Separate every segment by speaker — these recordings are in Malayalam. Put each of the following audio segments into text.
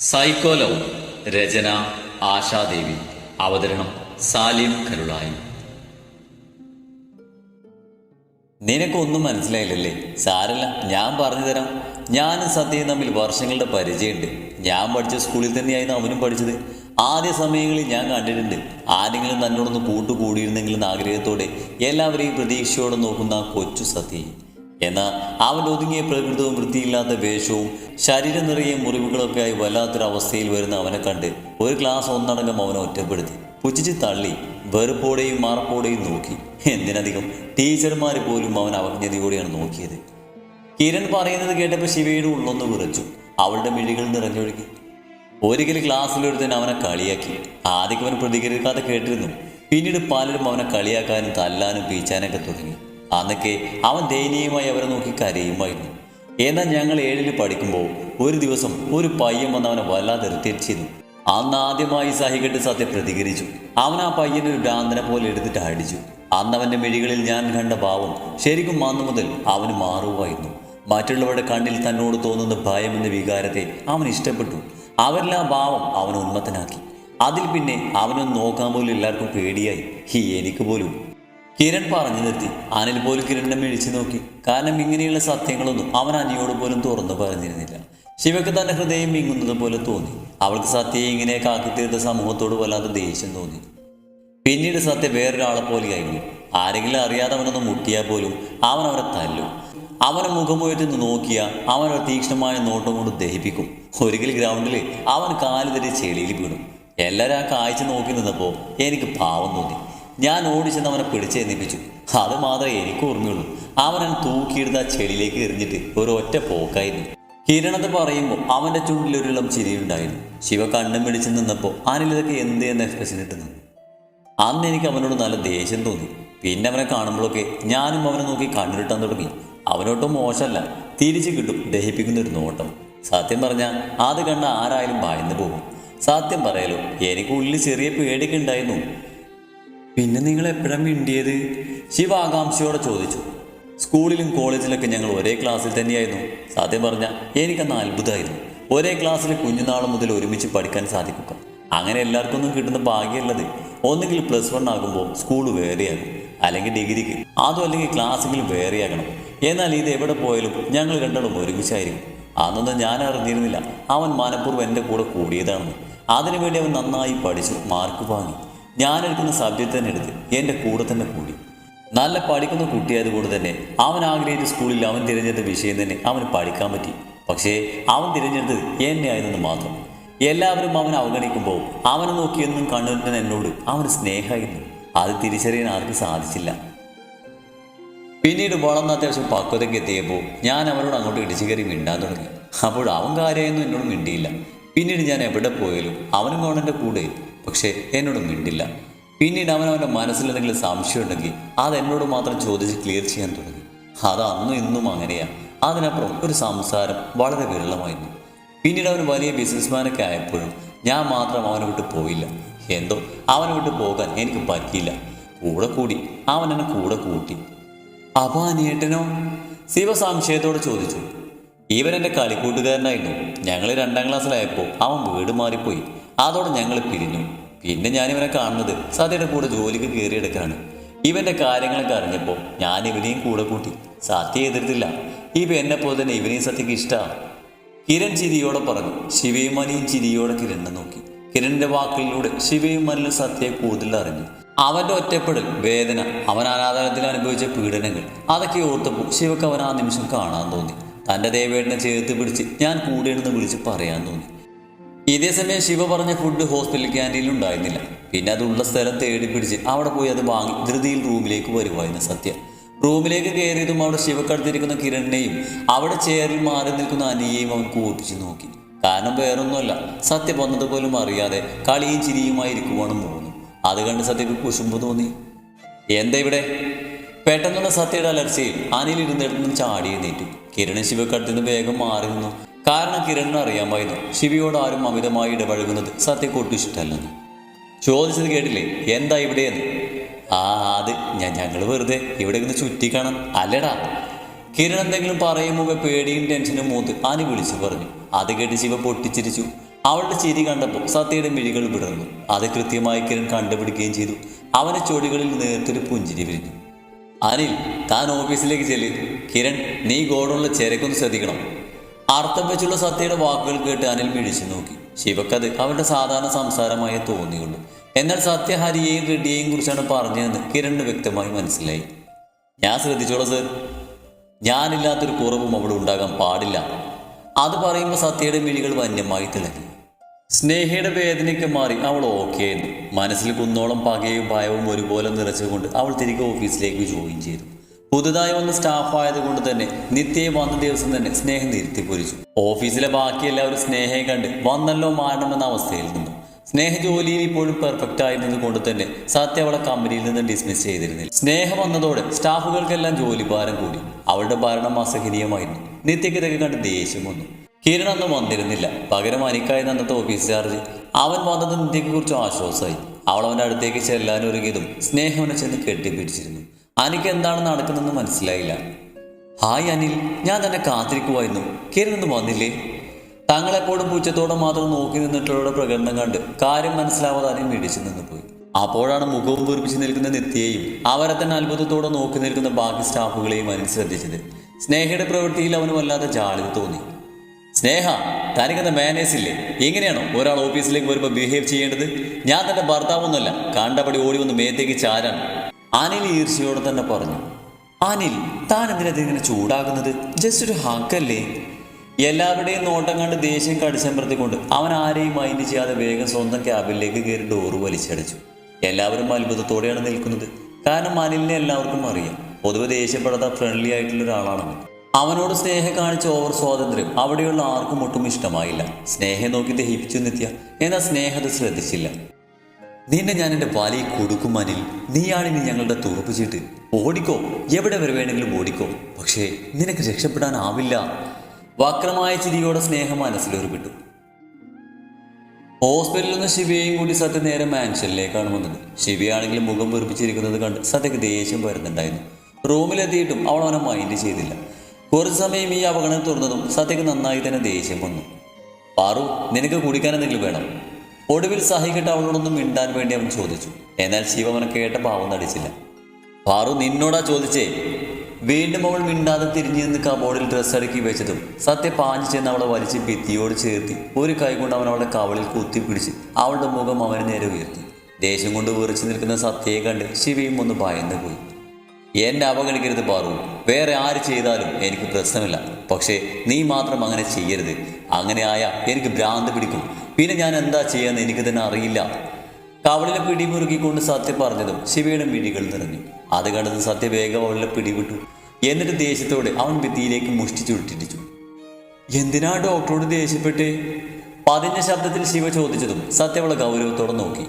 Speaker 1: സൈക്കോലോ രചന ആശാദേവി അവതരണം സാലിം കരുളായി. നിനക്കൊന്നും മനസ്സിലായില്ലല്ലേ? സാരല്ല ഞാൻ പറഞ്ഞു തരാം ഞാനും സത്യയും തമ്മിൽ വർഷങ്ങളുടെ പരിചയമുണ്ട്. ഞാൻ പഠിച്ച സ്കൂളിൽ തന്നെയായിരുന്നു അവനും പഠിച്ചത്. ആദ്യ സമയങ്ങളിൽ ഞാൻ കണ്ടിട്ടുണ്ട്. ആരെങ്കിലും തന്നോടൊന്ന് കൂട്ടുകൂടിയിരുന്നെങ്കിൽ എന്ന ആഗ്രഹത്തോടെ എല്ലാവരെയും പ്രതീക്ഷയോടെ നോക്കുന്ന കൊച്ചു സതി. എന്നാൽ അവൻ ഒതുങ്ങിയ പ്രകൃതവും വൃത്തിയില്ലാത്ത വേഷവും ശരീരം നിറയെ മുറിവുകളൊക്കെ ആയി വല്ലാത്തൊരു അവസ്ഥയിൽ വരുന്ന അവനെ കണ്ട് ഒരു ക്ലാസ് ഒന്നടങ്കം അവനെ ഒറ്റപ്പെടുത്തി. പുച്ഛിച്ച് തള്ളി വെറുപ്പോടെയും മാർപ്പോടെയും നോക്കി. എന്തിനധികം ടീച്ചർമാർ പോലും അവൻ അവജ്ഞതയോടെയാണ് നോക്കിയത്. കിരൺ പറയുന്നത് കേട്ടപ്പോൾ ശിവയുടെ ഉള്ളൊന്ന് വിറച്ചു. അവളുടെ മിഴികൾ നിറഞ്ഞൊഴുകി. ഒരിക്കൽ ക്ലാസ്സിലൊരുത്തൻ അവനെ കളിയാക്കി. ആദ്യം അവൻ പ്രതികരിക്കാതെ കേട്ടിരുന്നു. പിന്നീട് പലരും അവനെ കളിയാക്കാനും തല്ലാനും പീച്ചാനൊക്കെ തുടങ്ങി. അന്നൊക്കെ അവൻ ദയനീയമായി അവരെ നോക്കി കരയുമായിരുന്നു. എന്നാൽ ഞങ്ങൾ ഏഴിൽ പഠിക്കുമ്പോൾ ഒരു ദിവസം ഒരു പയ്യൻ വന്ന് അവനെ വല്ലാതെ ഇറിറ്റേറ്റ് അന്ന് ആദ്യമായി സഹികെട്ട് സത്യ പ്രതികരിച്ചു. അവൻ ആ പയ്യനെ ഒരു ഭ്രാന്തനെ പോലെ എടുത്തിട്ട് അടിച്ചു. അന്ന് അവന്റെ മിഴികളിൽ ഞാൻ കണ്ട ഭാവം ശരിക്കും അന്നു മുതൽ അവന് മാറുമായിരുന്നു മറ്റുള്ളവരുടെ കണ്ണിൽ തന്നോട് തോന്നുന്ന ഭയം എന്ന വികാരത്തെ അവൻ ഇഷ്ടപ്പെട്ടു. അവരെല്ലാം ഭാവം അവൻ ഉന്മത്തനാക്കി. അതിൽ പിന്നെ അവനൊന്ന് നോക്കാൻ പോലും എല്ലാവർക്കും പേടിയായി. ഹി എനിക്ക് പോലും കിരൺ പറഞ്ഞു നിർത്തി. അനിൽ പോലും കിരണിനെ മിഴിച്ചു നോക്കി. കാരണം ഇങ്ങനെയുള്ള സത്യങ്ങളൊന്നും അവൻ അനിയോട് പോലും തുറന്നു പറഞ്ഞിരുന്നില്ല. ശിവക്ക് തന്നെ ഹൃദയം മിങ്ങുന്നത് പോലെ തോന്നി. അവൾക്ക് സത്യയെ ഇങ്ങനെ കാക്കിത്തീർത്ത സമൂഹത്തോട് വല്ലാതെ ദേഷ്യം തോന്നി. പിന്നീട് സത്യ വേറൊരാളെ പോലെയായിരുന്നു. ആരെങ്കിലും അറിയാതെ അവനൊന്ന് മുട്ടിയാൽ പോലും അവൻ അവരെ തല്ലു. അവനെ മുഖമുയർത്തി നോക്കിയ അവൻ ഒരു തീക്ഷ്ണമായ നോട്ടം കൊണ്ട് ദഹിപ്പിക്കും. ഒരിക്കൽ ഗ്രൗണ്ടിൽ അവൻ കാൽ ചെളിയിൽ വീണു. എല്ലാവരും ആ കാഴ്ച നോക്കി നിന്നപ്പോൾ എനിക്ക് പാവം തോന്നി. ഞാൻ ഓടിച്ചെന്ന് അവനെ പിടിച്ചെന്നിപ്പിച്ചു അത് മാത്രമേ എനിക്ക് ഓർമ്മയുള്ളൂ. അവൻ തൂക്കിയിടുന്ന ചെളിയിലേക്ക് എറിഞ്ഞിട്ട് ഒരു ഒറ്റ പോക്കായിരുന്നു. കിരണത് പറയുമ്പോൾ ഒരു ഇളം ചിരിയുണ്ടായിരുന്നു ശിവ കണ്ണും പിടിച്ച് നിന്നപ്പോൾ അനിലിതൊക്കെ എന്ത് എന്ന എക്സ്പ്രഷൻ ഇട്ട് നിന്നു. അന്ന് എനിക്ക് അവനോട് നല്ല ദേഷ്യം തോന്നി. പിന്നെ അവനെ കാണുമ്പോഴൊക്കെ ഞാനും അവനെ നോക്കി കണ്ണിട്ടാൻ തുടങ്ങി. അവനോട്ടും മോശമല്ല തിരിച്ചു കിട്ടും ദഹിപ്പിക്കുന്ന ഒരു നോട്ടം. സത്യം പറഞ്ഞാൽ അത് കണ്ട ആരായാലും ഭയന്നു പോകും. സത്യം പറയാലോ എനിക്ക് ഉള്ളിൽ ചെറിയ പേടിയൊക്കെ ഉണ്ടായിരുന്നു. പിന്നെ നിങ്ങൾ എപ്പോഴാണ് മിണ്ടിയത്? ശിവ ആകാംക്ഷയോടെ ചോദിച്ചു. സ്കൂളിലും കോളേജിലൊക്കെ ഞങ്ങൾ ഒരേ ക്ലാസ്സിൽ തന്നെയായിരുന്നു. സത്യം പറഞ്ഞാൽ എനിക്കന്ന് അത്ഭുതമായിരുന്നു. ഒരേ ക്ലാസ്സിൽ കുഞ്ഞുനാൾ മുതൽ ഒരുമിച്ച് പഠിക്കാൻ സാധിക്കുക. അങ്ങനെ എല്ലാവർക്കും ഒന്നും കിട്ടുന്ന ഭാഗ്യമല്ലത്. ഒന്നുകിൽ പ്ലസ് വൺ ആകുമ്പോൾ സ്കൂൾ വേറെയാകും. അല്ലെങ്കിൽ ഡിഗ്രിക്ക്. അതും അല്ലെങ്കിൽ ക്ലാസ്സെങ്കിലും വേറെയാകണം. എന്നാൽ ഇത് എവിടെ പോയാലും ഞങ്ങൾ രണ്ടാളും ഒരുമിച്ചായിരിക്കും. അന്നൊന്നും ഞാൻ അറിഞ്ഞിരുന്നില്ല. അവൻ മനഃപൂർവം എന്റെ കൂടെ കൂടിയതാണെന്ന്. അതിനുവേണ്ടി അവൻ നന്നായി പഠിച്ചു. മാർക്ക് വാങ്ങി. ഞാൻ എടുക്കുന്ന സബ്ജക്റ്റ് തന്നെ എടുത്ത് എന്റെ കൂടെ തന്നെ കൂടി. നല്ല പഠിക്കുന്ന കുട്ടിയായതുകൊണ്ട് തന്നെ അവൻ ആഗ്രഹിച്ച സ്കൂളിൽ അവൻ തിരഞ്ഞെടുത്ത വിഷയം തന്നെ അവന് പഠിക്കാൻ പറ്റി. പക്ഷേ അവൻ തിരഞ്ഞെടുത്തത് എന്നെ ആയിരുന്നു മാത്രം. എല്ലാവരും അവൻ അവഗണിക്കുമ്പോൾ അവനെ നോക്കിയെന്നും കണ്ണൂരിന്റെ എന്നോട് അവന് സ്നേഹമായിരുന്നു. അത് തിരിച്ചറിയാൻ ആർക്കും സാധിച്ചില്ല. പിന്നീട് വളർന്ന അത്യാവശ്യം പക്വതയ്ക്ക് എത്തിയപ്പോൾ ഞാൻ അവരോട് അങ്ങോട്ട് ഇടിച്ചു കയറി മിണ്ടാൻ തുടങ്ങി. അപ്പോൾ അവൻ കാര്യമായിരുന്നു എന്നോട് മിണ്ടിയില്ല. പിന്നീട് ഞാൻ എവിടെ പോയാലും അവനും അവനെന്റെ കൂടെ പക്ഷേ എന്നോട് മിണ്ടില്ല. പിന്നീട് അവൻ അവന്റെ മനസ്സിൽ എന്തെങ്കിലും സംശയം ഉണ്ടെങ്കിൽ അത് എന്നോട് മാത്രം ചോദിച്ച് ക്ലിയർ ചെയ്യാൻ തുടങ്ങി. അത് അന്നും ഇന്നും അങ്ങനെയാണ് അതിനപ്പുറം ഒരു സംസാരം വളരെ വിരളമായിരുന്നു. പിന്നീട് അവൻ വലിയ ബിസിനസ്മാനൊക്കെ ആയപ്പോഴും ഞാൻ മാത്രം അവനെ വിട്ട് പോയില്ല. എന്തോ? അവനെ വിട്ട് പോകാൻ എനിക്ക് പറ്റിയില്ല. കൂടെ കൂടി അവൻ എന്നെ കൂടെ കൂട്ടി. അപ്പോൾ അനിയേട്ടനോ? ശിവ ചോദിച്ചു. ഇവൻ എന്റെ കളിക്കൂട്ടുകാരനായിരുന്നു. ഞങ്ങൾ രണ്ടാം ക്ലാസ്സിലായപ്പോൾ അവൻ വീട് മാറിപ്പോയി. അതോടെ ഞങ്ങൾ പിരിഞ്ഞു. പിന്നെ ഞാൻ ഇവനെ കാണുന്നത് സത്യയുടെ കൂടെ ജോലിക്ക് കയറിയെടുക്കാണ് ഇവന്റെ കാര്യങ്ങളൊക്കെ അറിഞ്ഞപ്പോൾ ഞാൻ ഇവനെയും കൂടെ കൂട്ടി. സത്യ എതിർത്തില്ല. ഇവ എന്നെ പോലെ തന്നെ ഇവനെയും സത്യക്ക് ഇഷ്ടമാണ് കിരൺ ചിരിയോടെ പറഞ്ഞു. ശിവയും മനിയും ചിരിയോടെ കിരണിനെ നോക്കി. കിരണിന്റെ വാക്കുകളിലൂടെ ശിവയും മനിലും സത്യയെ കൂടുതൽ അറിഞ്ഞു. അവന്റെ ഒറ്റപ്പെടൽ വേദന അവൻ ആരാധനത്തിൽ അനുഭവിച്ച പീഡനങ്ങൾ അതൊക്കെ ഓർത്തപ്പോൾ ശിവക്ക് അവൻ ആ നിമിഷം കാണാൻ തോന്നി. തന്റെ ദേവേടനെ ചേർത്ത് പിടിച്ച് ഞാൻ കൂടെയാണെന്ന് വിളിച്ച് പറയാൻ തോന്നി. ഇതേ സമയം ശിവ പറഞ്ഞ ഫുഡ് ഹോസ്പിറ്റൽ ക്യാന്റീനിൽ ഉണ്ടായിരുന്നില്ല. പിന്നെ അതുള്ള സ്ഥലം തേടി പിടിച്ച് അവിടെ പോയി അത് വാങ്ങി ധൃതിയിൽ റൂമിലേക്ക് വരുവായിരുന്നു സത്യ. റൂമിലേക്ക് കയറിയതും അവിടെ ശിവക്കടുത്തിരിക്കുന്ന കിരണിനെയും അവിടെ ചേറിൽ മാറി നിൽക്കുന്ന അനിയെയും അവൻ കൂർപ്പിച്ച് നോക്കി. കാരണം വേറൊന്നുമല്ല സത്യ വന്നതുപോലും അറിയാതെ കളിയും ചിരിയുമായി ഇരിക്കുവാണ് തോന്നുന്നു അത് കണ്ട് സത്യക്ക് കുശുമ്പ് തോന്നി. എന്താ ഇവിടെ? പെട്ടെന്നുള്ള സത്യയുടെ അലർച്ചയിൽ അനിൽ ഇരുന്നിടത്തുനിന്ന് ചാടി എഴുന്നേറ്റു കിരൺ ശിവക്കടുത്ത് വേഗം മാറി നിന്നു. കാരണം കിരണിന് അറിയാമായിരുന്നു. ശിവയോട് ആരും അമിതമായി ഇടപഴകുന്നത് സത്യക്കോട്ട് ഇഷ്ടമല്ലെന്ന്. ചോദിച്ചത് കേട്ടില്ലേ? എന്താ ഇവിടെയെന്ന്? ആ അത് ഞാൻ ഞങ്ങൾ വെറുതെ ഇവിടെ ചുറ്റി കാണാൻ അല്ലടാ. കിരൺ എന്തെങ്കിലും പറയും മുമ്പേ പേടിയും ടെൻഷനും മൂത്ത് ആനി വിളിച്ചു പറഞ്ഞു. അത് കേട്ട് ശിവ പൊട്ടിച്ചിരിച്ചു. അവളുടെ ചിരി കണ്ടപ്പോൾ സത്യയുടെ മിഴികൾ വിടർന്നു. അത് കൃത്യമായി കിരൺ കണ്ടുപിടിക്കുകയും ചെയ്തു. അവനെ ചൊടികളിൽ നേർത്തൊരു പുഞ്ചിരി വിരിഞ്ഞു. അനിൽ താൻ ഓഫീസിലേക്ക് ചെല്ലി. കിരൺ നീ ഗോഡുള്ള ചെരക്കൊന്ന് ശ്രദ്ധിക്കണം. അർത്ഥം വെച്ചുള്ള സത്യയുടെ വാക്കുകൾ കേട്ട് അനിൽ മിഴിച്ചു നോക്കി. ശിവക്കത് അവരുടെ സാധാരണ സംസാരമായി തോന്നിയുള്ളൂ. എന്നാൽ സത്യ ഹരിയെയും റെഡ്ഡിയെയും കുറിച്ചാണ് പറഞ്ഞതെന്ന് കിരൺ വ്യക്തമായി മനസ്സിലായി. ഞാൻ ശ്രദ്ധിച്ചോളാം സർ. ഞാനില്ലാത്തൊരു കുറവും അവിടെ ഉണ്ടാകാൻ പാടില്ല. അത് പറയുമ്പോൾ സത്യയുടെ മിഴികൾ വന്യമായി തിളങ്ങി. സ്നേഹയുടെ വേദനയ്ക്ക് മാറി അവൾ ഓക്കെ ആയിരുന്നു. മനസ്സിൽ കുന്നോളം പകയും ഭയവും ഒരുപോലെ നിറച്ചുകൊണ്ട് അവൾ തിരികെ ഓഫീസിലേക്ക് ജോയിൻ ചെയ്തു. പുതുതായി വന്ന സ്റ്റാഫ് ആയതുകൊണ്ട് തന്നെ നിത്യയെ വന്ന ദിവസം തന്നെ സ്നേഹം തിരുത്തി പൊരിച്ചു. ഓഫീസിലെ ബാക്കി എല്ലാവരും സ്നേഹയെ കണ്ട് വന്നല്ലോ മാറണമെന്ന അവസ്ഥയിൽ നിന്നു. സ്നേഹ ജോലിയിൽ ഇപ്പോഴും പെർഫെക്റ്റ് ആയിരുന്നത് കൊണ്ട് തന്നെ സത്യ അവളെ കമ്പനിയിൽ നിന്ന് ഡിസ്മിസ് ചെയ്തിരുന്നില്ല. സ്നേഹം വന്നതോടെ സ്റ്റാഫുകൾക്കെല്ലാം ജോലി ഭാരം കൂടി. അവളുടെ ഭരണം അസഹനീയമായിരുന്നു. നിത്യക്ക് ഇതൊക്കെ കണ്ട് ദേഷ്യം വന്നു. കിരൺ അന്ന് വന്നിരുന്നില്ല. പകരം അനിക്കായി അന്നത്തെ ഓഫീസ് ചാർജ് അവൻ വന്നത് നിത്യക്ക് കുറിച്ച് ആശ്വാസമായി. അവൾ അവന്റെ അടുത്തേക്ക് ചെല്ലാൻ ഒരുങ്ങിയതും സ്നേഹവനെ ചെന്ന് കെട്ടിപ്പിടിച്ചിരുന്നു. അനിക്ക് എന്താണ് നടക്കുന്നതെന്ന് മനസ്സിലായില്ല. ഹായ് അനിൽ ഞാൻ തന്നെ കാത്തിരിക്കുമായിരുന്നു കിരൺ ഒന്ന് വന്നില്ലേ? തങ്ങളെപ്പോഴും പുച്ഛത്തോടെ മാത്രം നോക്കി നിന്നിട്ടുള്ള പ്രകടനം കണ്ട് കാര്യം മനസ്സിലാവാതെ അനിൽ മിടിച്ചു നിന്ന് പോയി. അപ്പോഴാണ് മുഖവും വീർപ്പിച്ച് നിൽക്കുന്ന നിത്യയെയും അവരെ തന്നെ അത്ഭുതത്തോടെ നോക്കി നിൽക്കുന്ന ബാക്കി സ്റ്റാഫുകളെയും അനിൽ ശ്രദ്ധിച്ചത്. സ്നേഹയുടെ പ്രവൃത്തിയിൽ അവന് വല്ലാതെ ജാളിത് തോന്നി. സ്നേഹ തനിക്കെന്ന മാനേഴ്സ് ഇല്ലേ? എങ്ങനെയാണോ ഒരാൾ ഓഫീസിലേക്ക് വരുമ്പോൾ ബിഹേവ് ചെയ്യേണ്ടത്? ഞാൻ തന്റെ ഭർത്താവൊന്നുമല്ല. കണ്ടപടി ഓടി വന്ന് മേത്തേക്ക് ചാരാൻ അനിൽ ഈർച്ചയോടെ തന്നെ പറഞ്ഞു അനിൽ താൻ എന്തിനത് ഇങ്ങനെ ചൂടാകുന്നത്? ജസ്റ്റ് ഒരു ഹാക്കല്ലേ എല്ലാവരുടെയും നോട്ടം കണ്ട് ദേഷ്യം കടിച്ചമ്പർത്തിക്കൊണ്ട് അവൻ ആരെയും മൈൻഡ് ചെയ്യാതെ വേഗം സ്വന്തം ക്യാബിനിലേക്ക് കയറി ഡോറ് വലിച്ചടിച്ചു. എല്ലാവരും അത്ഭുതത്തോടെയാണ് നിൽക്കുന്നത്. കാരണം അനിലിനെ എല്ലാവർക്കും അറിയാം. പൊതുവെ ദേഷ്യപ്പെടാത്ത ഫ്രണ്ട്ലി ആയിട്ടുള്ള ഒരാളാണെന്ന് അവനോട് സ്നേഹം കാണിച്ച ഓവർ സ്വാതന്ത്ര്യം അവിടെയുള്ള ആർക്കും ഒട്ടും ഇഷ്ടമായില്ല. സ്നേഹം നോക്കി ദഹിപ്പിച്ചു നിത്യ. എന്നാൽ സ്നേഹത ശ്രദ്ധിച്ചില്ല. നിന്നെ ഞാൻ എന്റെ വലയിൽ കൊടുക്കുമാനിൽ നീയാണിനി ഞങ്ങളുടെ തുറപ്പ് ചീട്ട്. ഓടിക്കോ. എവിടെ വരെ വേണമെങ്കിലും ഓടിക്കോ. പക്ഷേ നിനക്ക് രക്ഷപ്പെടാനാവില്ല. വക്രമായ ചിരിയോടെ സ്നേഹം മനസ്സിലൊരുപിട്ടു ഹോസ്പിറ്റലിൽ നിന്ന് ശിവയെയും കൂടി സത്യ നേരെ മാൻഷനിലേക്കാണ് വന്നത്. ശിവയാണെങ്കിലും മുഖം വെറുപ്പിച്ചിരിക്കുന്നത് കണ്ട് സത്യക്ക് ദേഷ്യം വരുന്നുണ്ടായിരുന്നു റൂമിലെത്തിയിട്ടും അവൾ അവനെ മൈൻഡ് ചെയ്തില്ല. കുറച്ച് സമയം ഈ അവഗണന തുറന്നതും സത്യക്ക് നന്നായി തന്നെ ദേഷ്യം വന്നു. പാറു നിനക്ക് കുടിക്കാൻ എന്തെങ്കിലും വേണം? ഒടുവിൽ സഹിക്കിട്ട് അവളോടൊന്നും മിണ്ടാൻ വേണ്ടി അവൻ ചോദിച്ചു. എന്നാൽ ശിവ അവനെ കേട്ട പാവം നടിച്ചില്ല. പാറു നിന്നോടാ ചോദിച്ചേ വീണ്ടും അവൾ മിണ്ടാതെ തിരിഞ്ഞു നിന്ന് കബോർഡിൽ ഡ്രസ്സ് അടുക്കി വെച്ചതും സത്യ പാഞ്ഞു ചെന്ന് അവളെ വലിച്ച് ഭിത്തിയോട് ചേർത്തി ഒരു കൈ കൊണ്ട് അവൻ അവളുടെ കവളിൽ കുത്തിപ്പിടിച്ച് അവളുടെ മുഖം അവന് നേരെ ഉയർത്തി. ദേഷ്യം കൊണ്ട് വിറച്ചു നിൽക്കുന്ന സത്യയെ കണ്ട് ശിവയും ഒന്ന് ഭയന്നു പോയി. എന്നെ അവഗണിക്കരുത് പാറു. വേറെ ആര് ചെയ്താലും എനിക്ക് പ്രശ്നമില്ല. പക്ഷേ നീ മാത്രം അങ്ങനെ ചെയ്യരുത്. അങ്ങനെ ആയാൽ എനിക്ക് ഭ്രാന്ത് പിടിക്കും. പിന്നെ ഞാൻ എന്താ ചെയ്യാന്ന് എനിക്ക് തന്നെ അറിയില്ല. കവളിലെ പിടി മുറുകിക്കൊണ്ട് സത്യ പറഞ്ഞതും ശിവയുടെ മിഴികൾ നിറഞ്ഞു. അത് കണ്ടത് സത്യ വേഗം അവളിലെ പിടിവിട്ടു. എന്നിട്ട് ദേഷ്യത്തോടെ അവൻ ഭിത്തിയിലേക്ക് മുഷ്ടി ചുരുട്ടിടിച്ചു എന്തിനാ ഡോക്ടറോട് ദേഷ്യപ്പെട്ടേ? പതിഞ്ഞ ശബ്ദത്തിൽ ശിവ ചോദിച്ചതും സത്യ അവളെ ഗൗരവത്തോടെ നോക്കി.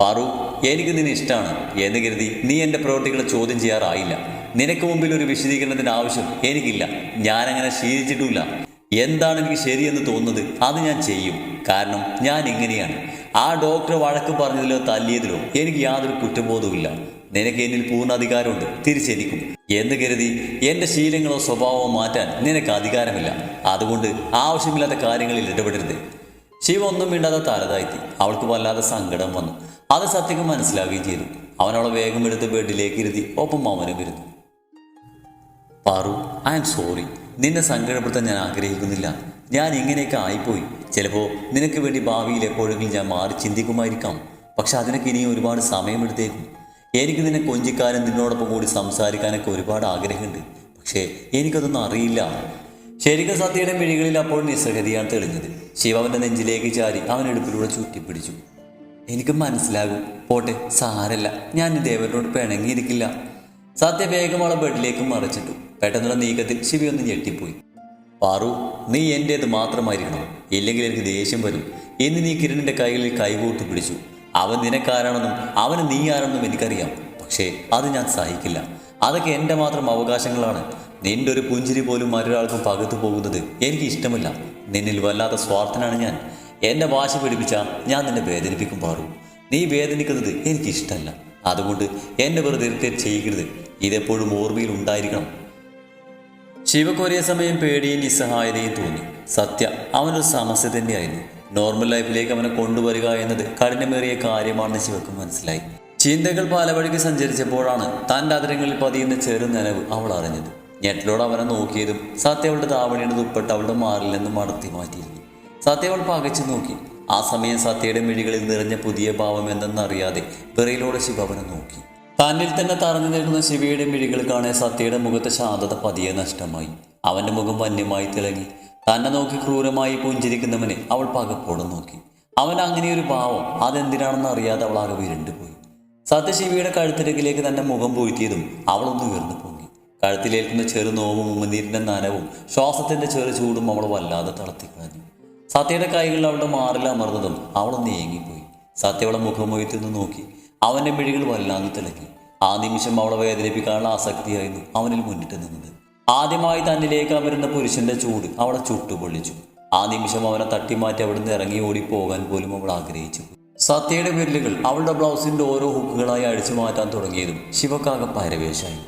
Speaker 1: പാറു എനിക്ക് നിന്നെ ഇഷ്ടമാണ് എന്ന് കരുതി നീ എന്റെ പ്രവൃത്തികളെ ചോദ്യം ചെയ്യാറായില്ല. നിനക്ക് മുമ്പിൽ ഒരു വിശദീകരണത്തിന്റെ ആവശ്യം എനിക്കില്ല. ഞാനങ്ങനെ ശീലിച്ചിട്ടില്ല എന്താണ് എനിക്ക് ശരിയെന്ന് തോന്നുന്നത്? അത് ഞാൻ ചെയ്യും. കാരണം ഞാൻ ഇങ്ങനെയാണ്. ആ ഡോക്ടർ വഴക്ക് പറഞ്ഞതിലോ തല്ലിയതിലോ എനിക്ക് യാതൊരു കുറ്റബോധവുമില്ല. നിനക്ക് എന്നിൽ പൂർണ അധികാരമുണ്ട്. തിരിച്ചെനിക്കും എന്ന് കരുതി എന്റെ ശീലങ്ങളോ സ്വഭാവമോ മാറ്റാൻ നിനക്ക് അധികാരമില്ല. അതുകൊണ്ട് ആവശ്യമില്ലാത്ത കാര്യങ്ങളിൽ ഇടപെടരുത്. ശിവ ഒന്നും മിണ്ടാതെ തലതാഴ്ത്തി. അവൾക്ക് വല്ലാതെ സങ്കടം വന്നു. അത് സത്യം മനസ്സിലാവുകയും ചെയ്തു. അവനവളെ വേഗം എടുത്ത് ബെഡിലേക്ക് ഇരുത്തി ഒപ്പം അവനും ഇരുന്നു. പാറു ഐ ആം സോറി നിന്നെ സങ്കടപ്പെടുത്താൻ ഞാൻ ആഗ്രഹിക്കുന്നില്ല. ഞാൻ ഇങ്ങനെയൊക്കെ ആയിപ്പോയി. ചിലപ്പോൾ നിനക്ക് വേണ്ടി ഭാവിയിൽ എപ്പോഴെങ്കിലും ഞാൻ മാറി ചിന്തിക്കുമായിരിക്കാം. പക്ഷെ അതിനൊക്കെ ഇനിയും ഒരുപാട് സമയമെടുത്തേക്കും. എനിക്ക് നിന്നെ കൊഞ്ചിക്കാനും നിന്നോടൊപ്പം കൂടി സംസാരിക്കാനൊക്കെ ഒരുപാട് ആഗ്രഹമുണ്ട്. പക്ഷേ എനിക്കതൊന്നും അറിയില്ല. ശരിക്കും സത്യയുടെ മിഴികളിൽ അപ്പോൾ നിസ്സഹതിയാണ് തെളിഞ്ഞത്. ശിവന്റെ നെഞ്ചിലേക്ക് ചാരി അവൻ എടുപ്പിലൂടെ ചുറ്റിപ്പിടിച്ചു. എനിക്ക് മനസ്സിലാകും. പോട്ടെ സാരല്ല. ഞാൻ ദേവനോട് പിണങ്ങിയിരിക്കില്ല. സത്യ വേഗം അവളെ ബെഡിലേക്ക് മറിച്ചിട്ടു. പെട്ടെന്നുള്ള നീക്കത്തിൽ ശിവയൊന്ന് ഞെട്ടിപ്പോയി. പാറു നീ എന്റേത് മാത്രമായിരിക്കണം. ഇല്ലെങ്കിൽ എനിക്ക് ദേഷ്യം വരും. എന്ന് നീ കിരണിന്റെ കൈകളിൽ കൈകൂട്ടി പിടിച്ചു. അവൻ നിനക്കാരാണെന്നും അവന് നീ ആരാണെന്നും എനിക്കറിയാം. പക്ഷേ അത് ഞാൻ സഹിക്കില്ല. അതൊക്കെ എന്റെ മാത്രം അവകാശങ്ങളാണ്. നിന്റെ ഒരു പുഞ്ചിരി പോലും മറ്റൊരാൾക്കും പകുത്തു പോകുന്നത് എനിക്ക് ഇഷ്ടമില്ല. നിന്നിൽ വല്ലാത്ത സ്വാർത്ഥനാണ് ഞാൻ. എന്നെ വാശി പിടിപ്പിച്ച ഞാൻ നിന്നെ വേദനിപ്പിക്കും പാറു. നീ വേദനിക്കുന്നത് എനിക്കിഷ്ടമല്ല അതുകൊണ്ട് എന്നെ വെറുതെ ചെയ്യരുത്. ഇതെപ്പോഴും ഓർമ്മയിൽ ഉണ്ടായിരിക്കണം. ശിവക്ക് ഒരേ സമയം പേടിയും നിസ്സഹായതയും തോന്നി. സത്യ അവനൊരു സമസ്യ തന്നെയായിരുന്നു. നോർമൽ ലൈഫിലേക്ക് അവനെ കൊണ്ടുവരിക എന്നത് കഠിനമേറിയ കാര്യമാണെന്ന് ശിവക്ക് മനസ്സിലായി. ചിന്തകൾ പല വഴിക്ക് സഞ്ചരിച്ചപ്പോഴാണ് തന്റെ അതിരങ്ങളിൽ പതിയുന്ന ചെറു നനവ് അവൾ അറിഞ്ഞത്. ഞെട്ടിലോട് അവനെ നോക്കിയതും സത്യ അവളുടെ താവണിയുടെ ദുപ്പട്ട് അവളുടെ മാറിൽ നിന്ന് മടത്തി മാറ്റിയിരുന്നു. സത്യ അവൾ പകച്ചു നോക്കി. ആ സമയം സത്യയുടെ മിഴികളിൽ നിറഞ്ഞ പുതിയ ഭാവം എന്തെന്നറിയാതെ വിറയിലൂടെ ശിവ അവനെ നോക്കി. തന്നിൽ തന്നെ തറഞ്ഞു നിൽക്കുന്ന ശിവയുടെ മിഴികൾ കാണാൻ സത്യയുടെ മുഖത്തെ ശാന്തത പതിയെ നഷ്ടമായി. അവന്റെ മുഖം വന്യമായി തിളങ്ങി. തന്നെ നോക്കി ക്രൂരമായി പുഞ്ചിരിക്കുന്നവനെ അവൾ പകപ്പോടെ നോക്കി. അവൻ അങ്ങനെ ഒരു ഭാവം അതെന്തിനാണെന്ന് അറിയാതെ അവൾ ആകെ വിരണ്ടുപോയി സത്യശിവിയുടെ കഴുത്തിരക്കിലേക്ക് തന്റെ മുഖം പൂഴ്ത്തിയതും അവളൊന്ന് ഉയർന്നു പൊങ്ങി. കഴുത്തിലേൽക്കുന്ന ചെറു നോവും ഉമ്മനീരിന്റെ നനവും ശ്വാസത്തിന്റെ ചെറു ചൂടും അവൾ വല്ലാതെ തളർത്തിക്കളഞ്ഞു സത്യയുടെ കൈകളിൽ അവളുടെ മാറിൽ അമർന്നതും അവളൊന്ന് ഏങ്ങിപ്പോയി. സത്യ മുഖം മുഖമൊയ്ത്തൊന്ന് നോക്കി. അവന്റെ മിഴികൾ വല്ലാതെ തിളങ്ങി. ആ നിമിഷം അവളെ വേദനിപ്പിക്കാനുള്ള ആസക്തിയായിരുന്നു അവനിൽ മുന്നിട്ട് നിന്നത്. ആദ്യമായി തന്നിലേക്ക് വരുന്ന പുരുഷന്റെ ചൂട് അവളെ ചുട്ടുപൊള്ളിച്ചു. ആ നിമിഷം അവനെ തട്ടിമാറ്റി അവിടുന്ന് ഇറങ്ങി ഓടി പോകാൻ പോലും അവൾ ആഗ്രഹിച്ചു. സത്യയുടെ വിരലുകൾ അവളുടെ ബ്ലൗസിന്റെ ഓരോ ഹുക്കുകളായി അടിച്ചു മാറ്റാൻ തുടങ്ങിയതും ശിവക്കാകെ പരവേശായി